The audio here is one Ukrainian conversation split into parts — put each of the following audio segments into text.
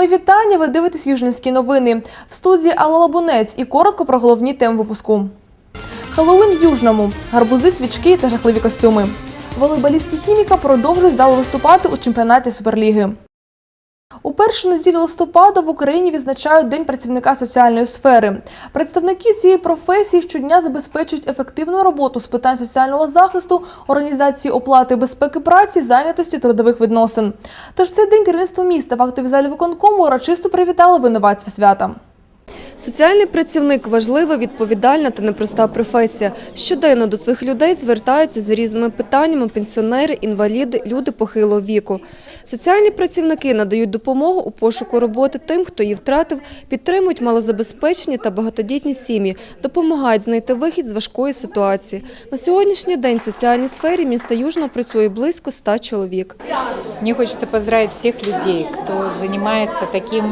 Мої вітання. Ви дивитесь Южненські новини. В студії Алла Лабунець і коротко про головні теми випуску. Хеллоуін в Южному, гарбузи, свічки та жахливі костюми. Волейболістки хіміка продовжують дало виступати у чемпіонаті Суперліги. У першу неділю листопада в Україні відзначають День працівника соціальної сфери. Представники цієї професії щодня забезпечують ефективну роботу з питань соціального захисту, організації оплати безпеки праці, зайнятості трудових відносин. Тож цей день керівництво міста в актовій залі виконкому урочисто привітало винуватця свята. Соціальний працівник важлива, відповідальна та непроста професія. Щоденно до цих людей звертаються з різними питаннями пенсіонери, інваліди, люди похилого віку. Соціальні працівники надають допомогу у пошуку роботи тим, хто її втратив, підтримують малозабезпечені та багатодітні сім'ї, допомагають знайти вихід з важкої ситуації. На сьогоднішній день в соціальній сфері міста Южного працює близько 100 чоловік. Мне хочется поздравить всех людей, кто занимается таким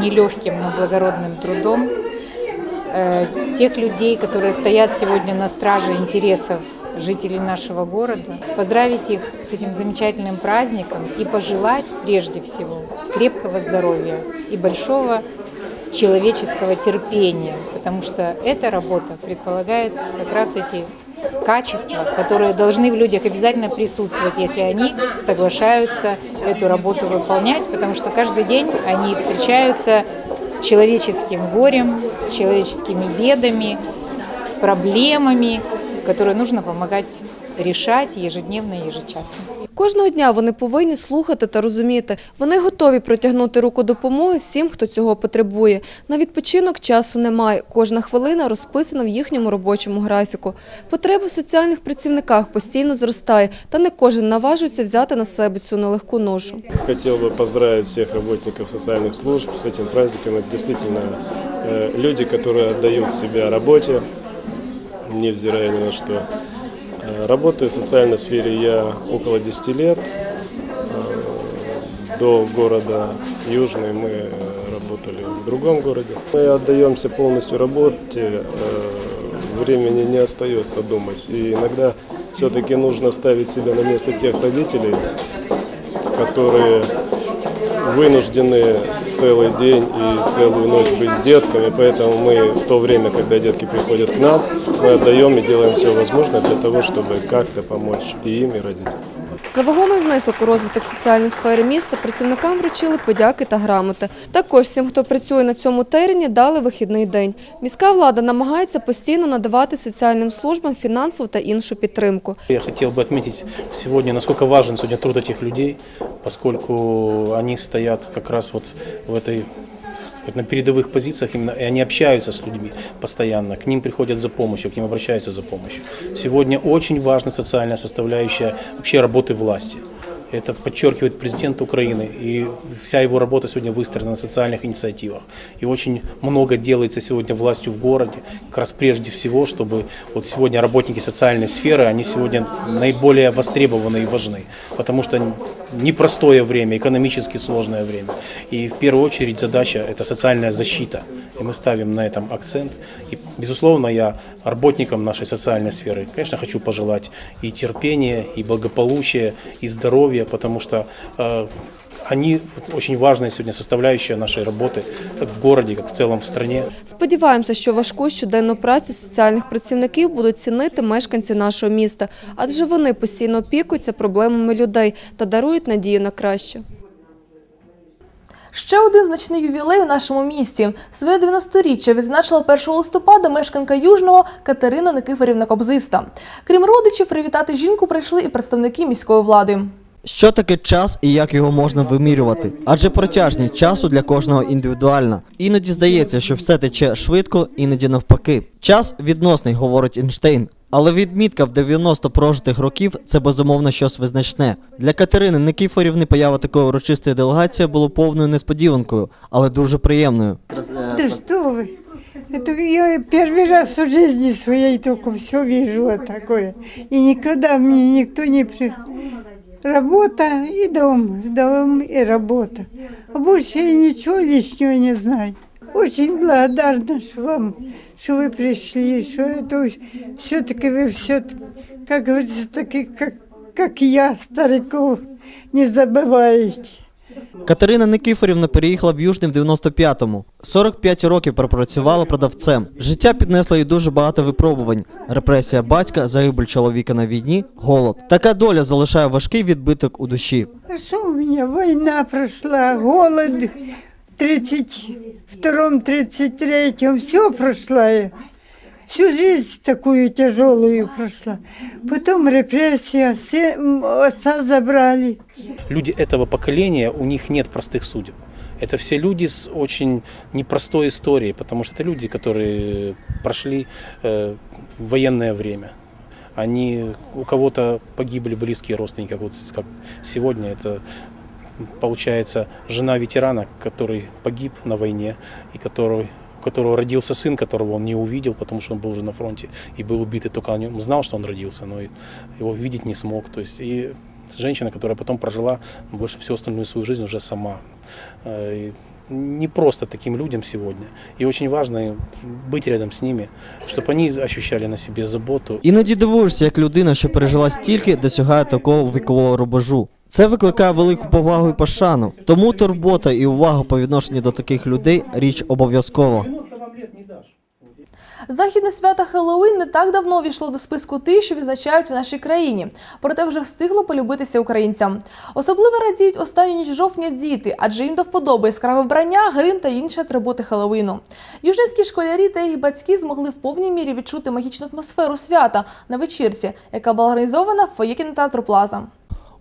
нелегким, но благородным трудом. Э, Тех людей, которые стоят сегодня на страже интересов жителей нашего города. Поздравить их с этим замечательным праздником и пожелать прежде всего крепкого здоровья и большого человеческого терпения, потому что эта работа предполагает как раз эти качества, которые должны в людях обязательно присутствовать, если они соглашаются эту работу выполнять, потому что каждый день они встречаются с человеческим горем, с человеческими бедами, с проблемами, которые нужно помогать решать ежедневно и ежечасно. Кожного дня вони повинні слухати та розуміти. Вони готові протягнути руку допомоги всім, хто цього потребує. На відпочинок часу немає. Кожна хвилина розписана в їхньому робочому графіку. Потреба в соціальних працівниках постійно зростає, та не кожен наважується взяти на себе цю нелегку ношу. Хотел бы поздравить всех работников социальных служб с этим праздником. Это действительно э, люди, которые отдают себя работе, невзирая ни на что. Э, Работаю в социальной сфере я около 10 лет. Э, До города Южный мы э, работали в другом городе. Мы отдаемся полностью работе, э, времени не остается думать. И иногда все-таки нужно ставить себя на место тех родителей, которые вынуждены целый день и целую ночь быть с детками, поэтому мы в то время, когда детки приходят к нам, мы отдаем и делаем все возможное для того, чтобы как-то помочь и им, и родителям. За вагомий внесок у розвиток соціальної сфери міста працівникам вручили подяки та грамоти. Також всім, хто працює на цьому терені, дали вихідний день. Міська влада намагається постійно надавати соціальним службам фінансову та іншу підтримку. Я хотел бы отметить сегодня, насколько важен сегодня труд этих людей, поскольку они стоят как раз вот в этой сказать, на передовых позициях, именно, и они общаются с людьми постоянно, к ним приходят за помощью, к ним обращаются за помощью. Сегодня очень важна социальная составляющая вообще работы власти. Это подчеркивает президент Украины, и вся его работа сегодня выстроена на социальных инициативах. И очень много делается сегодня властью в городе, как раз прежде всего, чтобы вот сегодня работники социальной сферы, они сегодня наиболее востребованы и важны, потому что непростое время, экономически сложное время. И в первую очередь задача – это социальная защита, и мы ставим на этом акцент. И, безусловно, я работникам нашей социальной сферы, конечно, хочу пожелать и терпения, и благополучия, и здоровья, потому что э, они очень важная сегодня составляющая нашей работы, как в городе, как в целом в стране. Сподіваємося, що важку щоденну працю соціальних працівників будуть цінити мешканці нашого міста, адже вони постійно опікуються проблемами людей та дарують надію на краще. Ще один значний ювілей у нашому місті. Своє 90-річчя відзначила 1 листопада мешканка Южного Катерина Никифорівна Кобзиста. Крім родичів, привітати жінку прийшли і представники міської влади. Що таке час і як його можна вимірювати? Адже протяжність часу для кожного індивідуальна. Іноді здається, що все тече швидко, іноді навпаки. Час відносний, говорить Ейнштейн. Але відмітка в 90 прожитих років це безумовно щось визначне. Для Катерини Никіфорівни поява такої урочистої делегації було повною несподіванкою, але дуже приємною. Да что вы? Это я первый раз в жизни своей только все вижу вот такое. И никогда мне никто не приходит. Работа и дом, дом и работа. А больше я ничего лишнего не знаю. Очень благодарна что вам, что вы пришли, что это все-таки вы все, как говорится, таки, как, как я, стариков, не забываете. Катерина Никифорівна переїхала в Южний в 95-му. 45 років пропрацювала продавцем. Життя піднесло їй дуже багато випробувань. Репресія батька, загибель чоловіка на війні, голод. Така доля залишає важкий відбиток у душі. Что у меня? Война прошла, голод в 32-м, 33-м, все прошла я. Всю жизнь такую тяжелую прошла. Потом репрессия, отца забрали. Люди этого поколения, у них нет простых судеб. Это все люди с очень непростой историей, потому что это люди, которые прошли э, военное время. Они, у кого-то погибли близкие родственники, как вот как сегодня это получается жена ветерана, который погиб на войне и который которого родился сын, которого он не увидел, потому что он был уже на фронте и был убит, и только о нем знал, что он родился, но и его видеть не смог. То есть и женщина, которая потом прожила больше всю остальную свою жизнь уже сама. Э, и Не просто таким людям сегодня. И очень важно быть рядом с ними, чтобы они ощущали на себе заботу Іноді дивуєшся, як людина, що пережила стільки, досягає такого вікового рубежу. Це викликає велику повагу і пошану. Тому турбота і увага по відношенню до таких людей річ обов'язкова. Західне свято Хеллоуін не так давно війшло до списку тих, що відзначають у нашій країні, проте вже встигло полюбитися українцям. Особливо радіють останню ніч жовтня діти, адже їм до вподоби яскраве вбрання, грим та інші атрибути Хеллоуіну. Южницькі школярі та їх батьки змогли в повній мірі відчути магічну атмосферу свята на вечірці, яка була організована в фоє кінотеатру Плаза.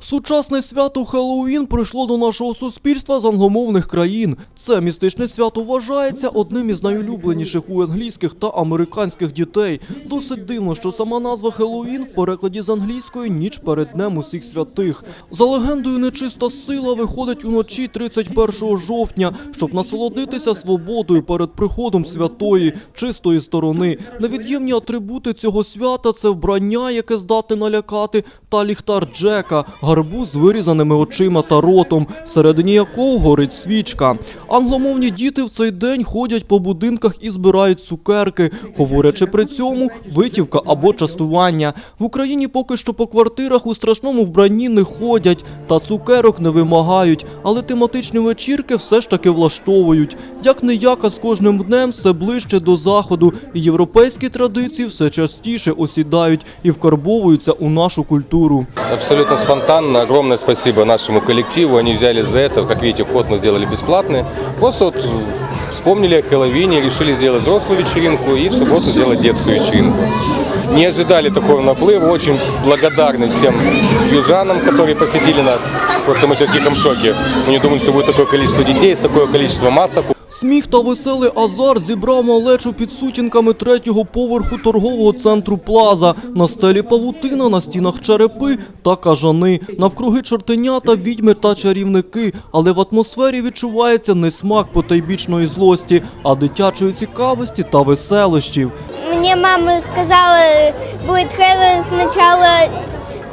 Сучасне свято Хеллоуін прийшло до нашого суспільства з англомовних країн. Це містичне свято вважається одним із найулюбленіших у англійських та американських дітей. Досить дивно, що сама назва Хеллоуін в перекладі з англійської ніч перед днем усіх святих. За легендою, нечиста сила виходить уночі 31 жовтня, щоб насолодитися свободою перед приходом святої, чистої сторони. Невід'ємні атрибути цього свята це вбрання, яке здатне налякати, та ліхтар Джека, гарбуз з вирізаними очима та ротом, всередині якого горить свічка. Англомовні діти в цей день ходять по будинках і збирають цукерки, говорячи при цьому витівка або частування. В Україні поки що по квартирах у страшному вбранні не ходять та цукерок не вимагають, але тематичні вечірки все ж таки влаштовують. Як не яка з кожним днем все ближче до заходу, і європейські традиції все частіше осідають і вкарбовуються у нашу культуру. Абсолютно спонтанно. Огромное спасибо нашему коллективу. Они взялись за это. Как видите, вход мы сделали бесплатный. Просто вот вспомнили о Хэллоуине, решили сделать взрослую вечеринку и в субботу сделать детскую вечеринку. Не ожидали такого наплыва. Очень благодарны всем южанам, которые посетили нас. Просто мы сейчас в диком шоке. Мы не думали, что будет такое количество детей, такое количество масок. Сміх та веселий азарт зібрав малечу під сутінками третього поверху торгового центру Плаза. На стелі павутина, на стінах черепи та кажани. Навкруги чортенята, відьми та чарівники. Але в атмосфері відчувається не смак потайбічної злості, а дитячої цікавості та веселощів. Мне мама сказала, будет Хэллоуин сначала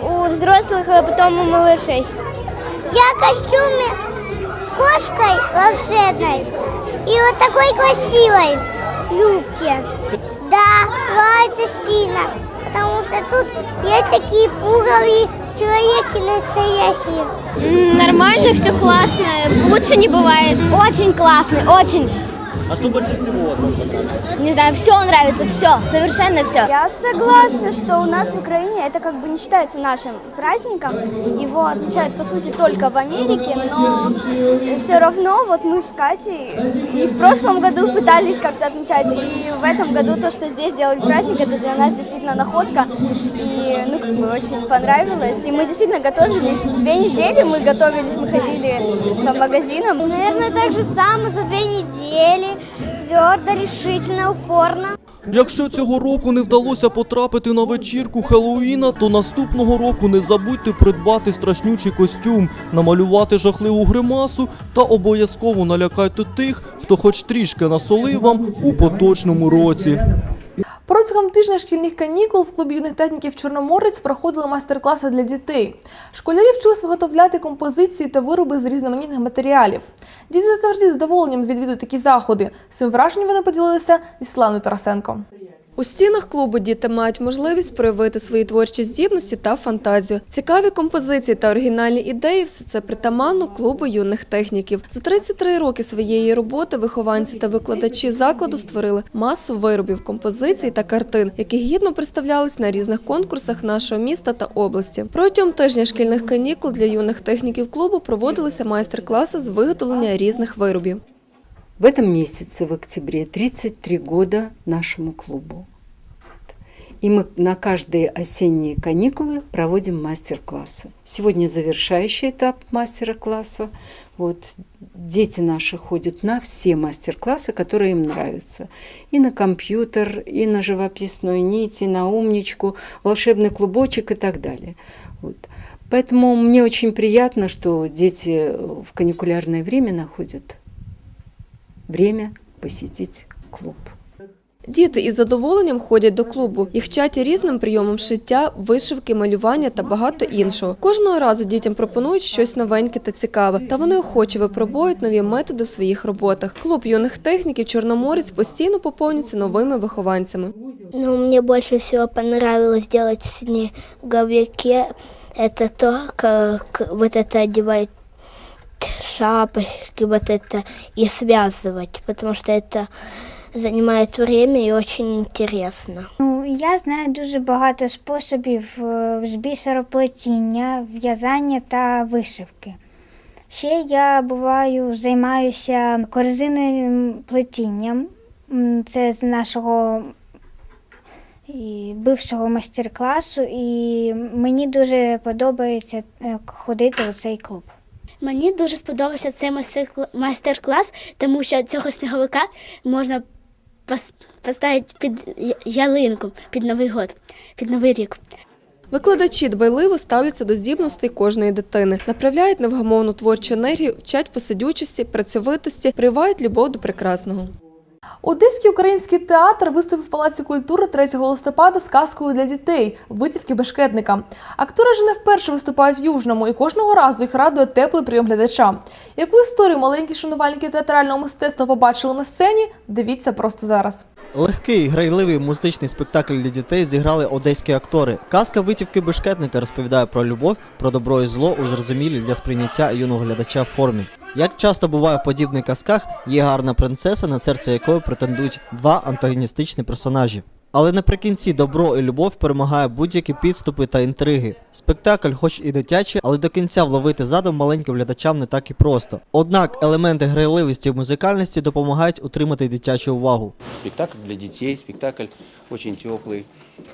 у взрослых, а потом у малышей. Я в костюме кошкой волшебной И вот такой красивой юбке. Да, нравится сильно, потому что тут есть такие пуговые человеки настоящие. Нормально, все классно, лучше не бывает. Очень классный, очень. А что больше всего? Не знаю, все нравится, все, совершенно все. Я согласна, что у нас в Украине это как бы не считается нашим праздником. Его отмечают, по сути, только в Америке, но все равно вот мы с Катей и в прошлом году пытались как-то отмечать, и в этом году то, что здесь делали праздник, это для нас действительно находка, и ну как бы очень понравилось. И мы действительно готовились, две недели мы готовились, мы ходили по магазинам. Наверное, так же самое за две недели. Твердо, решительно, упорно. Якщо цього року не вдалося потрапити на вечірку Хеллоуіна, то наступного року не забудьте придбати страшнючий костюм, намалювати жахливу гримасу та обов'язково налякайте тих, хто хоч трішки насолив вам у поточному році. Протягом тижня шкільних канікул в клубі юних техніків Чорноморець проходили майстер-класи для дітей. Школярі вчились виготовляти композиції та вироби з різноманітних матеріалів. Діти завжди з задоволенням відвідують такі заходи. Своїм враженням вони поділилися зі Славною Тарасенко. У стінах клубу діти мають можливість проявити свої творчі здібності та фантазію. Цікаві композиції та оригінальні ідеї все це притаманно клубу юних техніків. За 33 роки своєї роботи вихованці та викладачі закладу створили масу виробів, композицій та картин, які гідно представлялись на різних конкурсах нашого міста та області. Протягом тижня шкільних канікул для юних техніків клубу проводилися майстер-класи з виготовлення різних виробів. В этом месяце, в октябре, 33 года нашему клубу. И мы на каждые осенние каникулы проводим мастер-классы. Сегодня завершающий этап мастер-класса. Вот, дети наши ходят на все мастер-классы, которые им нравятся. И на компьютер, и на живописную нить, и на умничку, волшебный клубочек и так далее. Вот. Поэтому мне очень приятно, что дети в каникулярное время находят время посетить клуб. Діти із задоволенням ходять до клубу. Їх вчать різним прийомам шиття, вишивки, малювання та багато іншого. Кожного разу дітям пропонують щось новеньке та цікаве, та вони охоче випробують нові методи в своїх роботах. Клуб юних техніків Чорноморець постійно поповнюється новими вихованцями. Ну, мне больше всего понравилось делать в снеговике. Это то, как вот это одевать шапочки, вот это и связывать, потому что это занимает время и очень интересно. Ну, я знаю дуже багато способів е, з бісероплетіння, в'язання та вишивки. Ще я буваю займаюся корзинним плетінням. М, Це з нашого і, бившого майстер-класу, і мені дуже подобається е, ходити у цей клуб. Мені дуже сподобався цей майстер- майстер-клас, тому що цього сніговика можна пос- поставити під ялинку, під Новий год, під Новий рік. Викладачі дбайливо ставляться до здібностей кожної дитини, направляють невгамовну творчу енергію, вчать посидючості, працьовитості, прививають любов до прекрасного. Одеський український театр виступив в Палаці культури 3 листопада з казкою для дітей Витівки бешкетника. Актори вже не вперше виступають в Южному, і кожного разу їх радує теплий прийом глядача. Яку історію маленькі шанувальники театрального мистецтва побачили на сцені? Дивіться просто зараз. Легкий, грайливий музичний спектакль для дітей зіграли одеські актори. Казка витівки бешкетника розповідає про любов, про добро і зло у зрозумілій для сприйняття юного глядача формі. Як часто буває в подібних казках, є гарна принцеса, на серце якої претендують два антагоністичні персонажі. Але наприкінці добро і любов перемагає будь-які підступи та інтриги. Спектакль, хоч і дитячий, але до кінця вловити задум маленьким глядачам не так і просто. Однак елементи грайливості і музикальності допомагають утримати дитячу увагу. Спектакль для детей, спектакль очень теплый.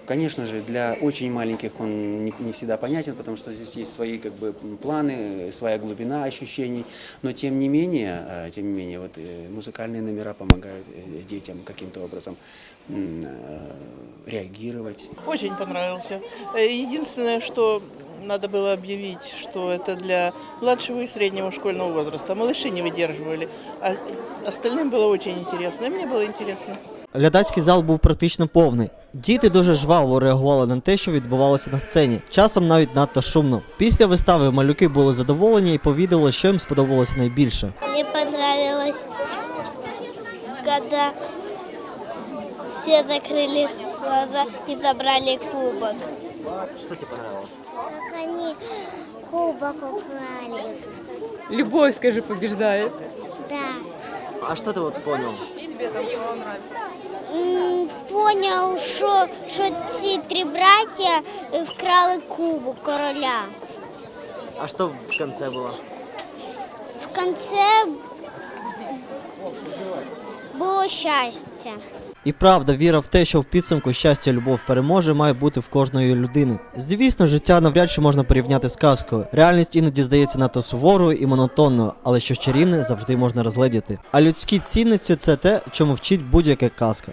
Конечно же, для очень маленьких он не, не всегда понятен, потому что здесь есть свои как бы планы, своя глубина ощущений. Но тем не менее, э, тем не менее, вот э, музыкальные номера помогают э, детям каким-то образом м, э, реагировать. Очень понравился. Э, Единственное, что надо было объявить, что это для младшего и среднего школьного возраста. Малыши не выдерживали, а остальным было очень интересно. И мне было интересно. Глядацький зал був практично повний. Діти дуже жваво реагували на те, що відбувалося на сцені. Часом навіть надто шумно. Після вистави малюки були задоволені і повідали, що їм сподобалося найбільше. Мне понравилось, когда все закрыли глаза и забрали кубок. Що тобі подобалося? Как они кубок украли. Любовь, скажи, побеждает. Да. А що ти от поняв? М, Понял, що, що ці три браття е, вкрали кубок короля. А що в кінці було? В кінці було щастя. І правда, віра в те, що в підсумку щастя любов переможе, має бути в кожної людини. Звісно, життя навряд чи можна порівняти з казкою. Реальність іноді здається надто суворою і монотонною, але що чарівне завжди можна розгледіти. А людські цінності це те, чому вчить будь-яка казка.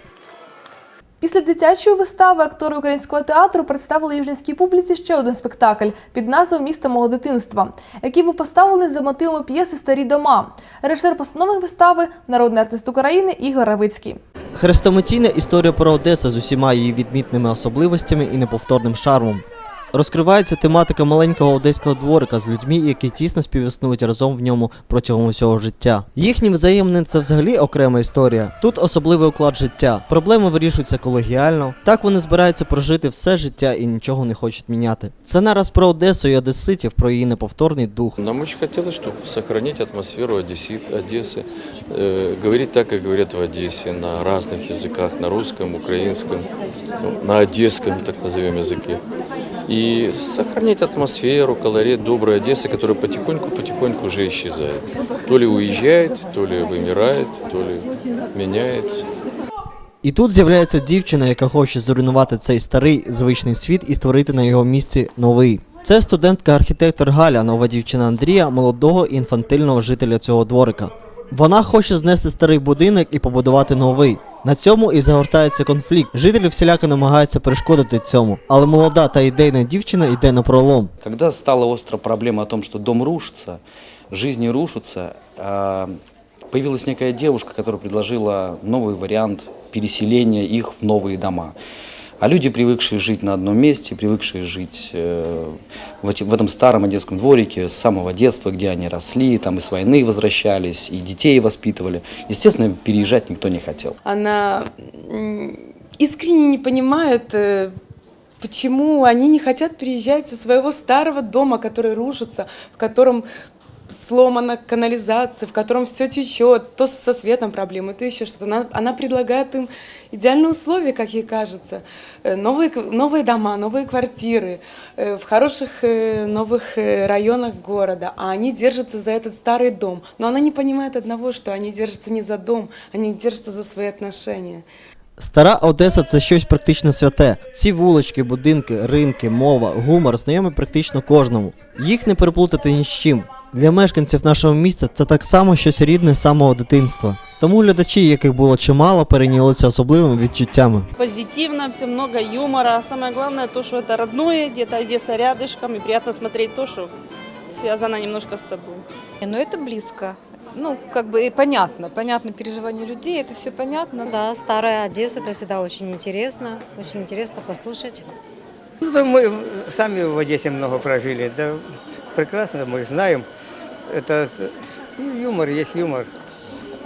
Після дитячої вистави актори українського театру представили южненській публіці ще один спектакль під назвою Місто мого дитинства, який був поставлений за мотивами п'єси Старі дома. Режисер постанови вистави народний артист України Ігор Равицький. Хрестоматійна історія про Одесу з усіма її відмітними особливостями і неповторним шармом. Розкривається тематика маленького одеського дворика з людьми, які тісно співіснують разом в ньому протягом усього життя. Їхні взаємини це взагалі окрема історія. Тут особливий уклад життя. Проблеми вирішуються колегіально. Так вони збираються прожити все життя і нічого не хочуть міняти. Це нараз про Одесу і одеситів, про її неповторний дух. Нам очень хотелось, чтобы сохранить атмосферу Одессит, Одессы, э, говорить так, как говорят в Одессе, на разных языках, на русском, украинском, ну, на одесском, так назовем, языке. И сохранить атмосферу, колорит доброй Одессы, которая потихоньку-потихоньку уже исчезает. То ли уезжает, то ли вымирает, то ли меняется. І тут з'являється дівчина, яка хоче зруйнувати цей старий звичний світ і створити на його місці новий. Це студентка-архітектор Галя, нова дівчина Андрія, молодого інфантильного жителя цього дворика. Вона хоче знести старий будинок і побудувати новий. На цьому і загортається конфлікт. Жителі всіляко намагаються перешкодити цьому, але молода та ідейна дівчина йде на пролом. Когда стала остра проблема о том, що дом рушиться, жизни рушаться, появилась некая девушка, которая предложила новый вариант переселения их в новые дома. А люди, привыкшие жить на одном месте, привыкшие жить э, в, этом старом одесском дворике с самого детства, где они росли, там и с войны возвращались, и детей воспитывали, естественно, переезжать никто не хотел. Она искренне не понимает, э, почему они не хотят переезжать со своего старого дома, который рушится, в котором сломана канализация, в котором все течет, то со светом проблемы, то еще что-то. Она, она предлагает им идеальные условия, как ей кажется. Э, Новые, к- новые дома, новые квартиры э, в хороших э, новых э, районах города, а они держатся за этот старый дом. Но она не понимает одного, что они держатся не за дом, они держатся за свои отношения. Стара Одеса це щось практично святе. Ці вулички, будинки, ринки, мова, гумор знайомі практично кожному. Їх не переплутати ні з чим. Для мешканців нашого міста це так само щось рідне з самого дитинства. Тому глядачі, яких було чимало, перейнялися особливими відчуттями. Позитивно, все много юмора. Самое главное то, что это родное, где-то Одесса рядышком, и приятно смотреть то, что связано немножко с тобой. Но это близко. Ну, как бы и понятно, понятно переживания людей, это все понятно. Да, старая Одесса, это всегда очень интересно, очень интересно послушать. Ну, да мы сами в Одессе много прожили, да, прекрасно мы знаем. Это ну, юмор есть юмор.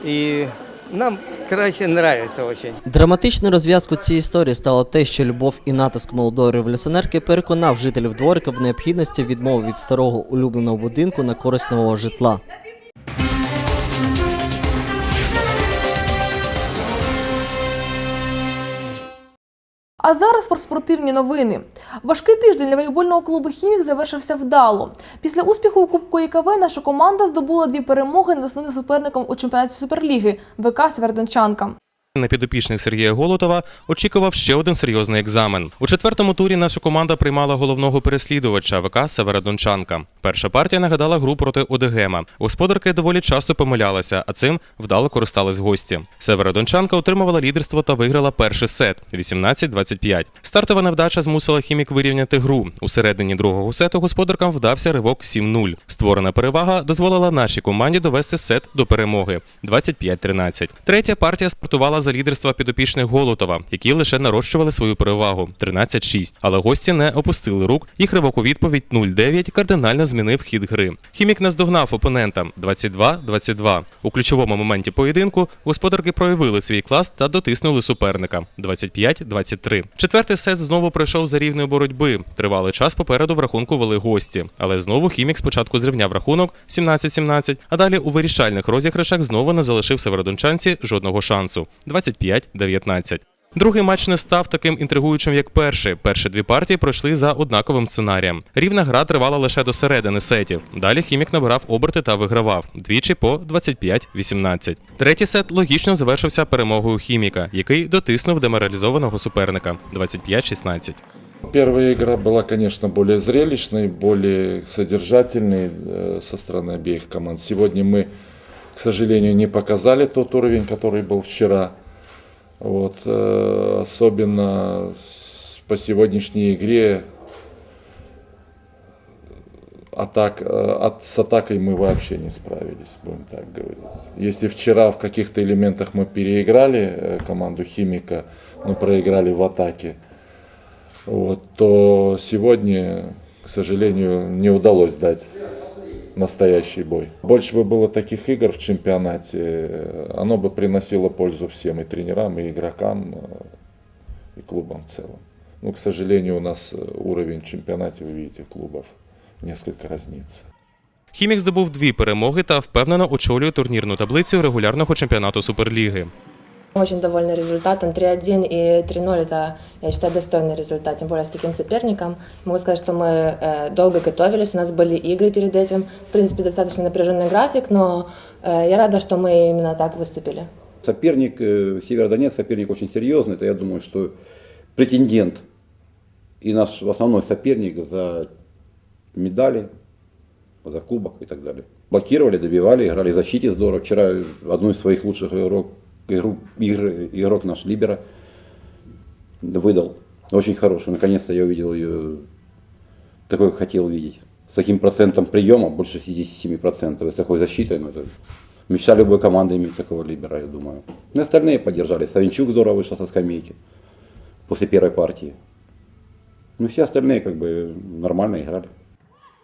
И нам, краще нравится очень. Драматичною розв'язкою цієї історії стало те, що любов і натиск молодої революціонерки переконав жителів дворика в необхідності відмови від старого улюбленого будинку на користь нового житла. А зараз про спортивні новини. Важкий тиждень для волейбольного клубу Хімік завершився вдало. Після успіху у Кубку ІКВ наша команда здобула дві перемоги над основним суперником у чемпіонаті Суперліги ВК Сверденчанка. На підопічних Сергія Голотова очікував ще один серйозний екзамен. У четвертому турі наша команда приймала головного переслідувача ВК Северодончанка. Перша партія нагадала гру проти ОДГЕМа. Господарки доволі часто помилялися, а цим вдало користались гості. Северодончанка отримувала лідерство та виграла перший сет 18-25. Стартова невдача змусила хімік вирівняти гру. У середині другого сету господаркам вдався ривок 7-0. Створена перевага дозволила нашій команді довести сет до перемоги 25-13. Третя партія стартувала за лідерства підопічних Голотова, які лише нарощували свою перевагу 13-6. Але гості не опустили рук. Їх ривок у відповідь 0-9 кардинально змінив хід гри. Хімік наздогнав опонента 22-22. У ключовому моменті поєдинку господарки проявили свій клас та дотиснули суперника 25-23. Четвертий сет знову пройшов за рівною боротьби. Тривалий час попереду в рахунку вели гості. Але знову хімік спочатку зрівняв рахунок 17-17, а далі у вирішальних розіграшах знову не залишив северодончанці жодного шансу 25-19. Другий матч не став таким інтригуючим, як перший. Перші дві партії пройшли за однаковим сценарієм. Рівна гра тривала лише до середини сетів. Далі хімік набирав оберти та вигравав двічі по 25-18. Третій сет логічно завершився перемогою хіміка, який дотиснув деморалізованого суперника 25-16. Первая игра была, конечно, более зрелищной, более содержательной э, со стороны обеих команд. Сегодня мы, к сожалению, не показали тот уровень, который был вчера. Вот, э, особенно по сегодняшней игре атак, э, от, с атакой мы вообще не справились, будем так говорить. Если вчера в каких-то элементах мы переиграли э, команду Химика, но проиграли в атаке, вот, то сегодня, к сожалению, не удалось дать настоящий бой. Больше бы было таких игр в чемпионате, э, оно бы приносило пользу всем, и тренерам, и игрокам, э, и клубам в целом. Но, к сожалению, у нас э, уровень в чемпионате, вы видите, клубов несколько разнится. Хімік здобув дві перемоги та впевнено очолює турнірну таблицю регулярного чемпіонату Суперліги. Очень довольны результатом. 3-1 и 3-0 – это, я считаю, достойный результат, тем более с таким соперником. Могу сказать, что мы э, долго готовились, у нас были игры перед этим. В принципе, достаточно напряженный график, но э, я рада, что мы именно так выступили. Соперник, э, Северодонецк, соперник очень серьезный. Это, я думаю, что претендент и наш основной соперник за медали, за кубок и так далее. Блокировали, добивали, играли в защите здорово. Вчера одну из своих лучших игрок, игрок наш Либера выдал. Очень хороший. Наконец-то я увидел ее такой, как хотел видеть. С таким процентом приема, больше 57%. С такой защитой, ну, это мечта любой команды иметь такого Либера, я думаю. Ну и остальные поддержали. Савинчук здорово вышел со скамейки после первой партии. Ну все остальные как бы нормально играли.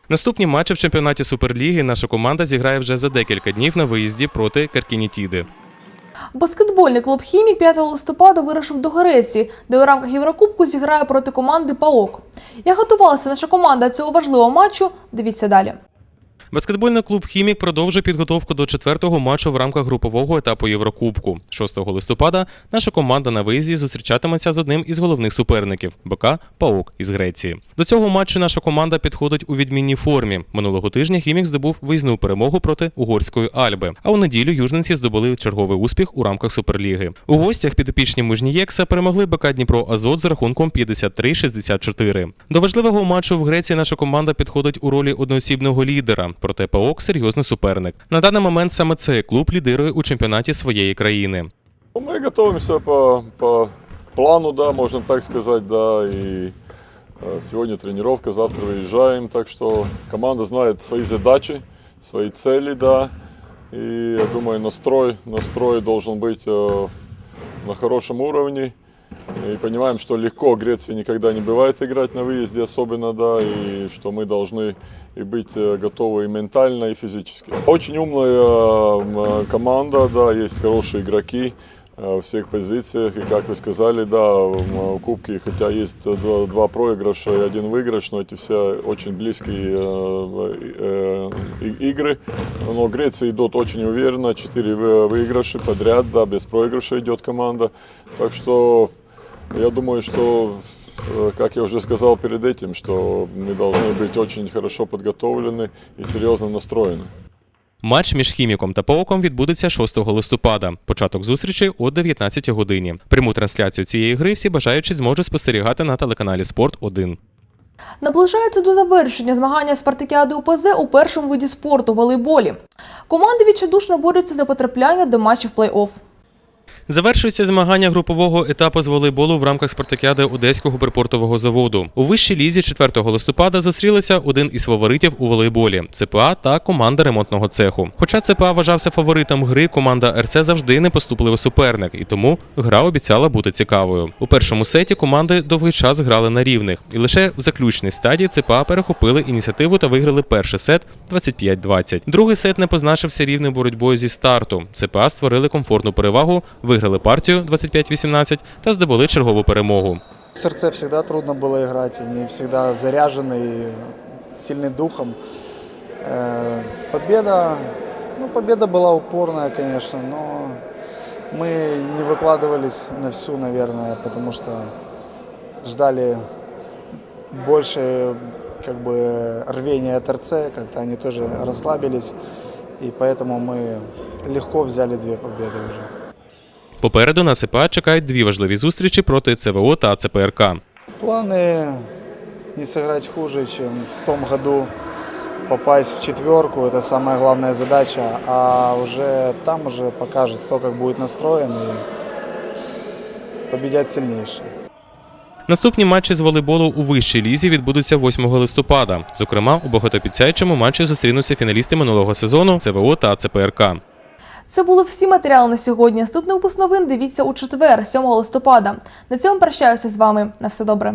Наступні матчі в чемпіонаті Суперліги наша команда зіграє вже за декілька днів на виїзді проти Каркінітіди. Баскетбольний клуб Хімік 5 листопада вирушив до Греції, де у рамках Єврокубку зіграє проти команди ПАОК. Як готувалася наша команда цього важливого матчу? Дивіться далі. Баскетбольний клуб Хімік продовжує підготовку до четвертого матчу в рамках групового етапу Єврокубку. 6 листопада наша команда на виїзді зустрічатиметься з одним із головних суперників БК Паук із Греції. До цього матчу наша команда підходить у відмінній формі. Минулого тижня Хімік здобув виїзну перемогу проти угорської Альби. А у неділю южненці здобули черговий успіх у рамках Суперліги. У гостях підопічні Мужнієкса перемогли БК Дніпро Азот з рахунком 53-64. До важливого матчу в Греції наша команда підходить у ролі одноосібного лідера Проте ПАОК серйозний суперник. На даний момент саме цей клуб лідирує у чемпіонаті своєї країни. Мы готовимся по, по плану, да, можно так сказать, да, и э, сегодня тренировка, завтра выезжаем, так что команда знает свои задачи, свои цели, да, и я думаю, настрой, настрой должен быть э, на хорошем уровне, И понимаем, что легко Греции никогда не бывает играть на выезде особенно, да, и что мы должны и быть э, готовы и ментально, и физически. Очень умная э, команда, да, есть хорошие игроки э, в всех позициях, и как вы сказали, да, в Кубке, хотя есть два, два проигрыша и один выигрыш, но эти все очень близкие э, э, игры, но Греция идет очень уверенно, четыре вы- выигрыша подряд, да, без проигрыша идет команда, так что я думаю, что, э, как я уже сказал перед этим, что мы должны быть очень хорошо подготовлены и серьезно настроены. Матч між хіміком та паоком відбудеться 6 листопада. Початок зустрічей о 19 годині. Пряму трансляцію цієї гри всі бажаючі зможуть спостерігати на телеканалі Спорт 1. Наближається до завершення змагання спартакіади УПЗ у першому виді спорту волейболі. Команди відчайдушно борються за потрапляння до матчів плей-офф. Завершується змагання групового етапу з волейболу в рамках спартакіади Одеського припортового заводу. У вищій лізі 4 листопада зустрілися один із фаворитів у волейболі ЦПА та команда ремонтного цеху. Хоча ЦПА вважався фаворитом гри, команда РЦ завжди непоступливий суперник, і тому гра обіцяла бути цікавою. У першому сеті команди довгий час грали на рівних, і лише в заключній стадії ЦПА перехопили ініціативу та виграли перший сет 25-20. Другий сет не позначився рівною боротьбою зі старту. ЦПА створили комфортну перевагу, виграли партію 25-18 та здобули чергову перемогу. Сердце всегда трудно было играть, они всегда заряжены и сильны духом. Э, Победа, ну, победа была упорная, конечно, но мы не выкладывались на всю, наверное, потому что ждали больше как бы рвения от РЦ, как-то они тоже расслабились, и поэтому мы легко взяли две победы уже. Попереду на ЦПА чекають дві важливі зустрічі проти ЦВО та ЦПРК. Планы не сыграть хуже, чем в том году попасть в четверку. Это самая главная задача. А уже там уже покажет, кто как будет настроен и победят сильнейшие. Наступні матчі з волейболу у вищій лізі відбудуться 8 листопада. Зокрема, у багатообіцяючому матчі зустрінуться фіналісти минулого сезону ЦВО та ЦПРК. Це були всі матеріали на сьогодні. Наступний випуск новин дивіться у четвер, 7 листопада. На цьому прощаюся з вами. На все добре.